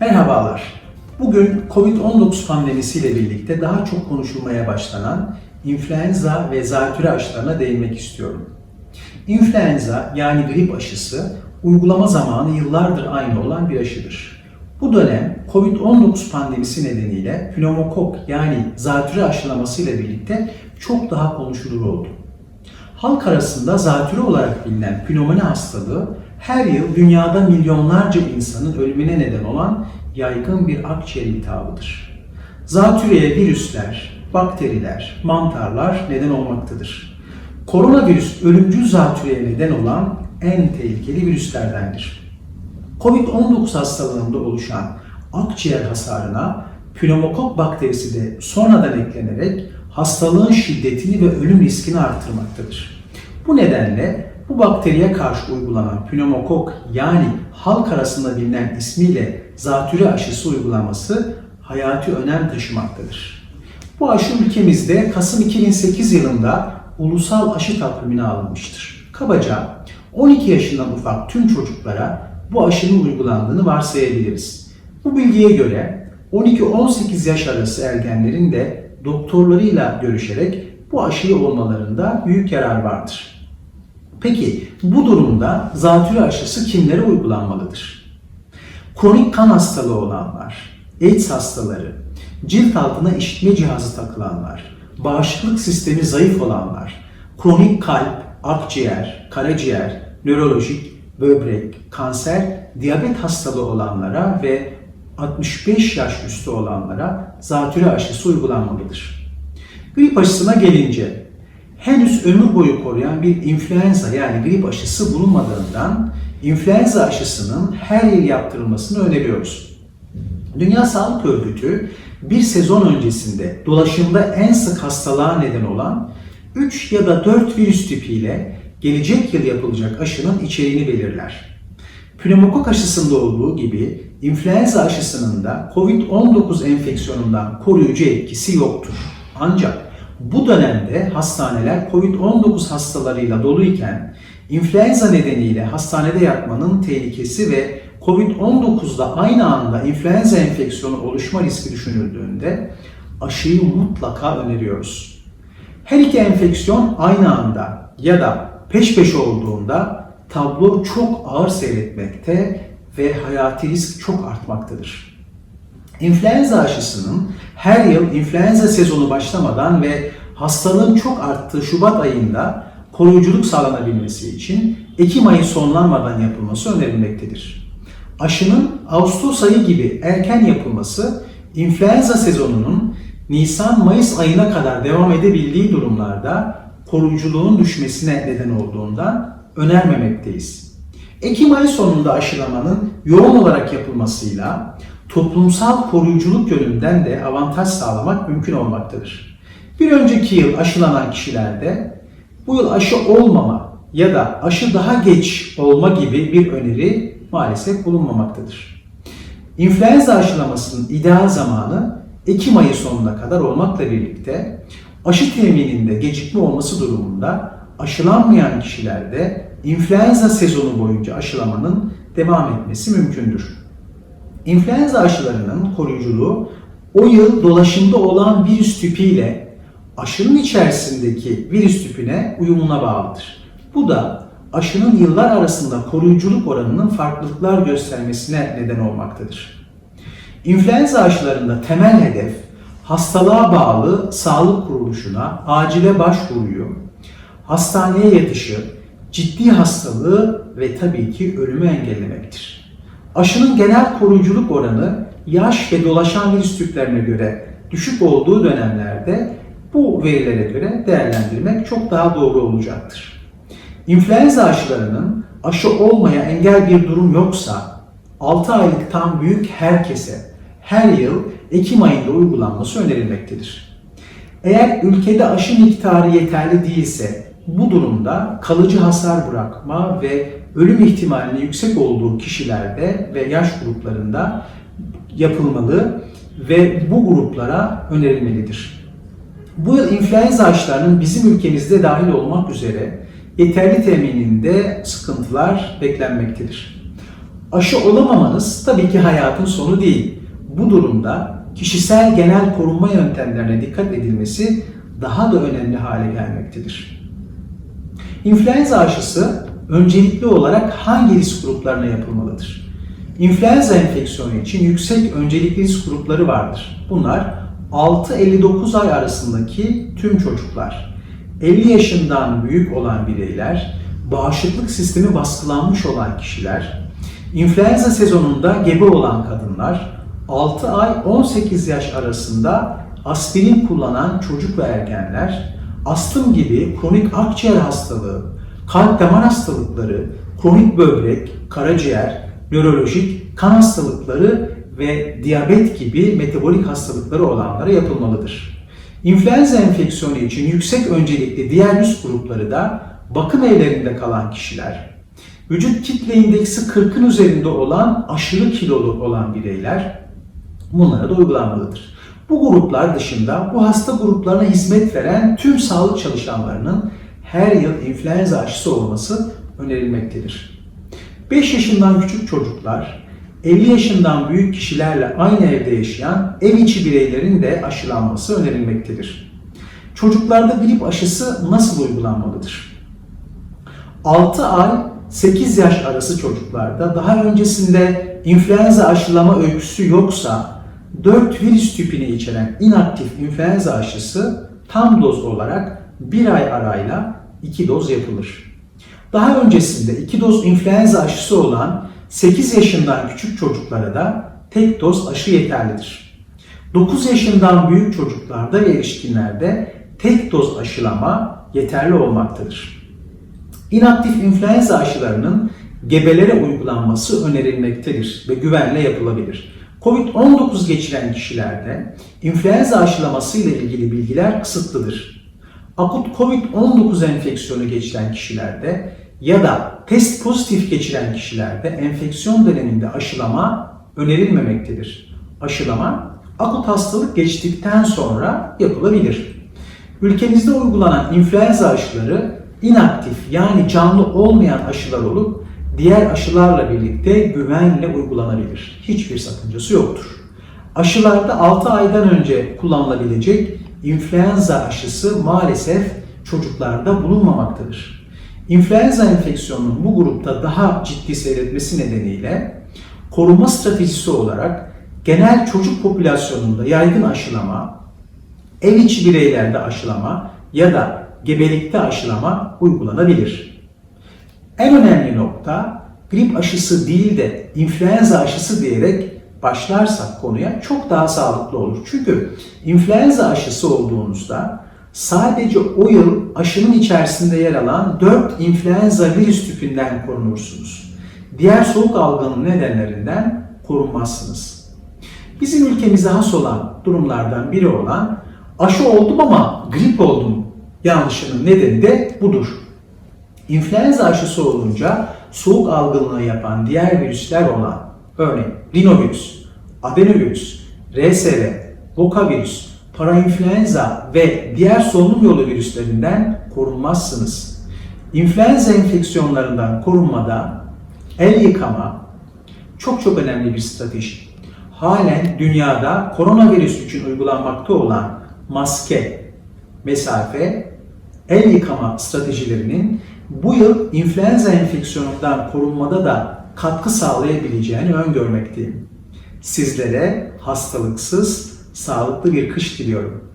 Merhabalar. Bugün COVID-19 pandemisiyle birlikte daha çok konuşulmaya başlanan influenza ve zatürre aşılarına değinmek istiyorum. İnfluenza yani grip aşısı uygulama zamanı yıllardır aynı olan bir aşıdır. Bu dönem COVID-19 pandemisi nedeniyle pneumokok yani zatürre aşılaması ile birlikte çok daha konuşulur oldu. Halk arasında zatürre olarak bilinen pnömoni hastalığı her yıl dünyada milyonlarca insanın ölümüne neden olan yaygın bir akciğer iltihabıdır. Zatürreye virüsler, bakteriler, mantarlar neden olmaktadır. Koronavirüs ölümcül zatürreye neden olan en tehlikeli virüslerdendir. Covid-19 hastalığında oluşan akciğer hasarına pneumokok bakterisi de sonradan eklenerek hastalığın şiddetini ve ölüm riskini artırmaktadır. Bu nedenle bu bakteriye karşı uygulanan pneumokok yani halk arasında bilinen ismiyle zatürre aşısı uygulaması hayati önem taşımaktadır. Bu aşı ülkemizde Kasım 2008 yılında ulusal aşı takvimine alınmıştır. Kabaca 12 yaşından ufak tüm çocuklara bu aşının uygulandığını varsayabiliriz. Bu bilgiye göre 12-18 yaş arası ergenlerin de doktorlarıyla görüşerek bu aşıyı olmalarında büyük yarar vardır. Peki bu durumda zatürre aşısı kimlere uygulanmalıdır? Kronik kan hastalığı olanlar, AIDS hastaları, cilt altına işitme cihazı takılanlar, bağışıklık sistemi zayıf olanlar, kronik kalp, akciğer, karaciğer, nörolojik, böbrek, kanser, diyabet hastalığı olanlara ve 65 yaş üstü olanlara zatürre aşısı uygulanmalıdır. Grip aşısına gelince henüz ömür boyu koruyan bir influenza yani grip aşısı bulunmadığından influenza aşısının her yıl yaptırılmasını öneriyoruz. Dünya Sağlık Örgütü bir sezon öncesinde dolaşımda en sık hastalığa neden olan 3 ya da 4 virüs tipiyle gelecek yıl yapılacak aşının içeriğini belirler. Pneumokok aşısında olduğu gibi influenza aşısının da COVID-19 enfeksiyonundan koruyucu etkisi yoktur. Ancak bu dönemde hastaneler COVID-19 hastalarıyla doluyken influenza nedeniyle hastanede yatmanın tehlikesi ve COVID-19'da aynı anda influenza enfeksiyonu oluşma riski düşünüldüğünde aşıyı mutlaka öneriyoruz. Her iki enfeksiyon aynı anda ya da peş peşe olduğunda tablo çok ağır seyretmekte ve hayati risk çok artmaktadır. İnfluenza aşısının her yıl influenza sezonu başlamadan ve hastalığın çok arttığı Şubat ayında koruyuculuk sağlanabilmesi için Ekim ayı sonlanmadan yapılması önerilmektedir. Aşının Ağustos ayı gibi erken yapılması influenza sezonunun Nisan-Mayıs ayına kadar devam edebildiği durumlarda koruyuculuğun düşmesine neden olduğundan önermemekteyiz. Ekim ayı sonunda aşılamanın yoğun olarak yapılmasıyla toplumsal koruyuculuk yönünden de avantaj sağlamak mümkün olmaktadır. Bir önceki yıl aşılanan kişilerde bu yıl aşı olmama ya da aşı daha geç olma gibi bir öneri maalesef bulunmamaktadır. İnfluenza aşılamasının ideal zamanı Ekim ayı sonuna kadar olmakla birlikte aşı temininde gecikme olması durumunda aşılanmayan kişilerde influenza sezonu boyunca aşılamanın devam etmesi mümkündür. İnfluenza aşılarının koruyuculuğu o yıl dolaşımda olan virüs tipiyle aşının içerisindeki virüs tipine uyumuna bağlıdır. Bu da aşının yıllar arasında koruyuculuk oranının farklılıklar göstermesine neden olmaktadır. İnfluenza aşılarında temel hedef hastalığa bağlı sağlık kuruluşuna acile başvuruyu, hastaneye yatışı, ciddi hastalığı ve tabii ki ölümü engellemektir. Aşının genel koruyuculuk oranı yaş ve dolaşan virüs tiplerine göre düşük olduğu dönemlerde bu verilere göre değerlendirmek çok daha doğru olacaktır. İnfluenza aşılarının aşı olmaya engel bir durum yoksa 6 aylıktan büyük herkese her yıl Ekim ayında uygulanması önerilmektedir. Eğer ülkede aşı miktarı yeterli değilse bu durumda kalıcı hasar bırakma ve ölüm ihtimalinin yüksek olduğu kişilerde ve yaş gruplarında yapılmalı ve bu gruplara önerilmelidir. Bu yıl influenza aşılarının bizim ülkemizde dahil olmak üzere yeterli temininde sıkıntılar beklenmektedir. Aşı olamamanız tabii ki hayatın sonu değil. Bu durumda kişisel genel korunma yöntemlerine dikkat edilmesi daha da önemli hale gelmektedir. İnfluenza aşısı öncelikli olarak hangi risk gruplarına yapılmalıdır? İnfluenza enfeksiyonu için yüksek öncelikli risk grupları vardır. Bunlar 6-59 ay arasındaki tüm çocuklar, 50 yaşından büyük olan bireyler, bağışıklık sistemi baskılanmış olan kişiler, influenza sezonunda gebe olan kadınlar, 6 ay 18 yaş arasında aspirin kullanan çocuk ve ergenler, astım gibi kronik akciğer hastalığı, kalp damar hastalıkları, kronik böbrek, karaciğer, nörolojik, kan hastalıkları ve diyabet gibi metabolik hastalıkları olanlara yapılmalıdır. İnfluenza enfeksiyonu için yüksek öncelikli diğer risk grupları da bakım evlerinde kalan kişiler, vücut kitle indeksi 40'ın üzerinde olan aşırı kilolu olan bireyler bunlara da uygulanmalıdır. Bu gruplar dışında bu hasta gruplarına hizmet veren tüm sağlık çalışanlarının her yıl influenza aşısı olması önerilmektedir. 5 yaşından küçük çocuklar, 50 yaşından büyük kişilerle aynı evde yaşayan ev içi bireylerin de aşılanması önerilmektedir. Çocuklarda grip aşısı nasıl uygulanmalıdır? 6 ay 8 yaş arası çocuklarda daha öncesinde influenza aşılama öyküsü yoksa 4 virüs tüpünü içeren inaktif influenza aşısı tam doz olarak 1 ay arayla 2 doz yapılır. Daha öncesinde 2 doz influenza aşısı olan 8 yaşından küçük çocuklara da tek doz aşı yeterlidir. 9 yaşından büyük çocuklarda ve erişkinlerde tek doz aşılama yeterli olmaktadır. İnaktif influenza aşılarının gebelere uygulanması önerilmektedir ve güvenle yapılabilir. Covid-19 geçiren kişilerde influenza aşılaması ile ilgili bilgiler kısıtlıdır. Akut Covid-19 enfeksiyonu geçiren kişilerde ya da test pozitif geçiren kişilerde enfeksiyon döneminde aşılama önerilmemektedir. Aşılama akut hastalık geçtikten sonra yapılabilir. Ülkemizde uygulanan influenza aşıları inaktif yani canlı olmayan aşılar olup diğer aşılarla birlikte güvenle uygulanabilir. Hiçbir sakıncası yoktur. Aşılarda 6 aydan önce kullanılabilecek influenza aşısı maalesef çocuklarda bulunmamaktadır. İnfluenza enfeksiyonunun bu grupta daha ciddi seyretmesi nedeniyle koruma stratejisi olarak genel çocuk popülasyonunda yaygın aşılama, ev içi bireylerde aşılama ya da gebelikte aşılama uygulanabilir. En önemli nokta grip aşısı değil de influenza aşısı diyerek başlarsak konuya çok daha sağlıklı olur. Çünkü influenza aşısı olduğunuzda sadece o yıl aşının içerisinde yer alan 4 influenza virüs tüpünden korunursunuz. Diğer soğuk algının nedenlerinden korunmazsınız. Bizim ülkemize has olan durumlardan biri olan aşı oldum ama grip oldum yanlışının nedeni de budur. İnfluenza aşısı olunca soğuk algınlığı yapan diğer virüsler olan örneğin rinovirüs, adenovirüs, RSV, vokavirüs, parainfluenza ve diğer solunum yolu virüslerinden korunmazsınız. İnfluenza enfeksiyonlarından korunmada el yıkama çok çok önemli bir strateji. Halen dünyada koronavirüs için uygulanmakta olan maske, mesafe, el yıkama stratejilerinin bu yıl influenza enfeksiyonundan korunmada da katkı sağlayabileceğini öngörmekteyim. Sizlere hastalıksız, sağlıklı bir kış diliyorum.